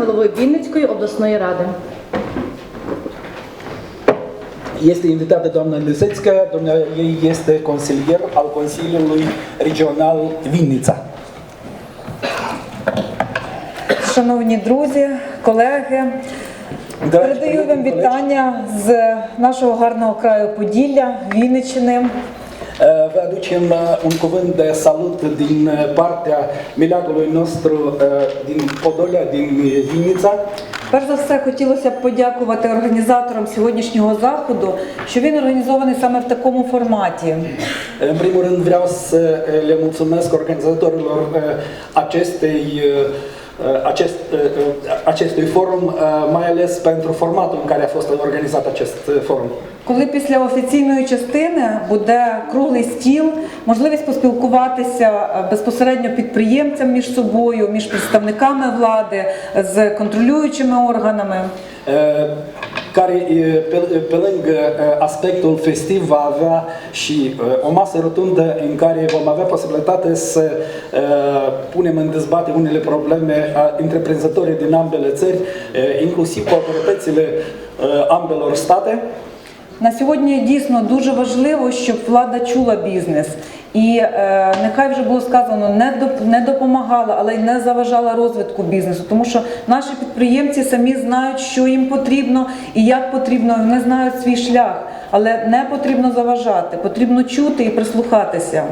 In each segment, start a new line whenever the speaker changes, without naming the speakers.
головою Вінницької обласної ради.
Este invitată doamna Lisecka, doamna ei este consilier al Consiliului Regional Vinnița.
Шановні друзі, колеги,
Дорогі
передаю
колеги,
вам
колеги.
вітання з нашого гарного краю Поділля, Вінниччини.
Uh, Vă aducem uh, un cuvânt de salut din uh, partea mileagului nostru uh, din Podolia, din uh, Vinnița.
Перш за все, хотілося б подякувати організаторам сьогоднішнього заходу, що він організований саме в такому форматі.
În primul rând vreau să uh, le mulțumesc organizatorilor uh, acestei uh, uh, acest, uh, uh, acestui forum, mai ales pentru formatul în care a fost organizat acest uh, forum.
Коли після офіційної частини буде круглий стіл, можливість поспілкуватися е, безпосередньо підприємцям між собою, між представниками влади, з контролюючими органами.
Uh, care uh, pe, lângă uh, aspectul festiv va avea și uh, o masă rotundă în care vom avea posibilitate să uh, punem în dezbate unele probleme a întreprinzătorii din ambele țări, uh, inclusiv cu autoritățile uh, ambelor state.
На сьогодні дійсно дуже важливо, щоб влада чула бізнес. І е, нехай вже було сказано, не доп, не допомагала, але й не заважала розвитку бізнесу, тому що наші підприємці самі знають, що їм потрібно і як потрібно. Вони знають свій шлях, але не потрібно заважати, потрібно чути і прислухатися.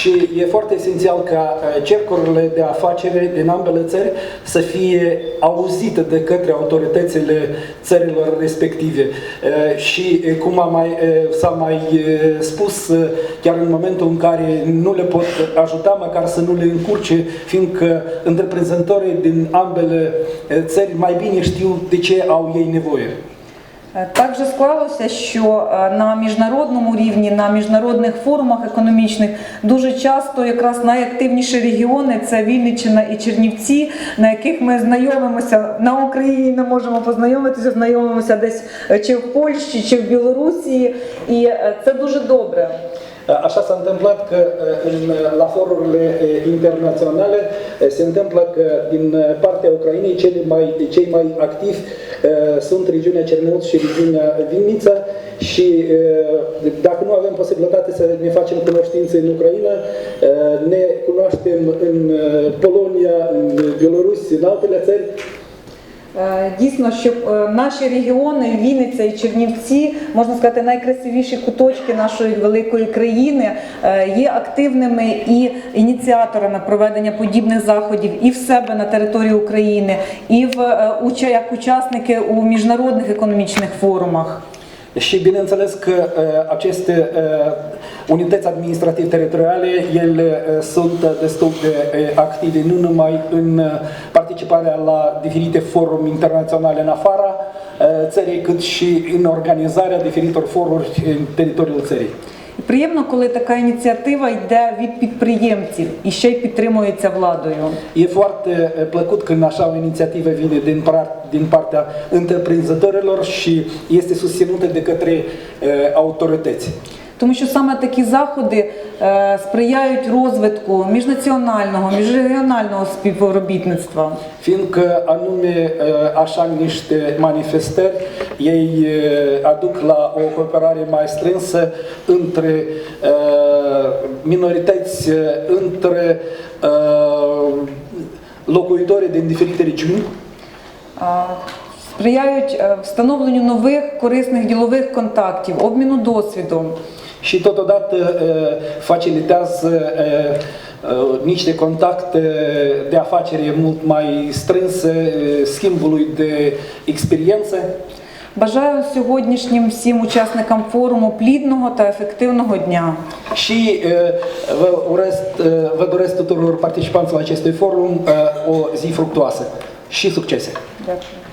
Și e foarte esențial ca uh, cercurile de afacere din ambele țări să fie auzite de către autoritățile țărilor respective. Uh, Și uh, cum a mai, uh, s-a mai uh, spus, uh, chiar în momentul în care nu le pot ajuta, măcar să nu le încurce, fiindcă întreprinzătorii din ambele uh, țări mai bine știu de ce au ei nevoie.
Е, Так же склалося, що е, на міжнародному рівні, на міжнародних форумах економічних дуже часто якраз найактивніші регіони це Вінниччина і Чернівці, на яких ми знайомимося на Україні, не можемо познайомитися, знайомимося десь е, чи в Польщі, чи в Білорусі, і це дуже добре.
Așa s-a întâmplat că în, la forurile internaționale se întâmplă că din partea Ucrainei cei mai, cei mai activi sunt regiunea Cernăuț și regiunea Vinnița și dacă nu avem posibilitate să ne facem cunoștințe în Ucraina, ne cunoaștem în Polonia, în Belarus, în altele țări
Е, Дійсно, щоб е, наші регіони, Вінниця і Чернівці, можна сказати, найкрасивіші куточки нашої великої країни, е, є активними і ініціаторами проведення подібних заходів і в себе на території України, і в е, як учасники у міжнародних економічних форумах.
Și bineînțeles că aceste unități administrativ-teritoriale, ele uh, sunt destul de active nu numai în participarea la diferite foruri internaționale în afara uh, țării, cât și în organizarea diferitor foruri în teritoriul țării.
І приємно, коли така ініціатива йде від підприємців і ще й підтримується владою.
E foarte uh, plăcut când așa o inițiativă vine din, par, din partea întreprinzătorilor și este susținută de către uh, autorități.
Тому що саме такі заходи е, сприяють розвитку міжнаціонального, міжрегіонального співробітництва.
Fiindcă anume așa niște manifestări, ei uh, aduc la o cooperare mai strânsă între minorități, între locuitorii din diferite regiuni
Сприяють е, встановленню нових корисних ділових контактів, обміну досвідом.
Și totodată uh, facilitează uh, uh, niște contacte de afacere mult mai strânse, uh, schimbului de experiențe.
Бажаю сьогоднішнім всім учасникам форуму плідного та ефективного дня.
Și uh, vă, urez, uh, vă doresc tuturor participanților acestui forum uh, o zi fructuoasă și succese!
Дякую.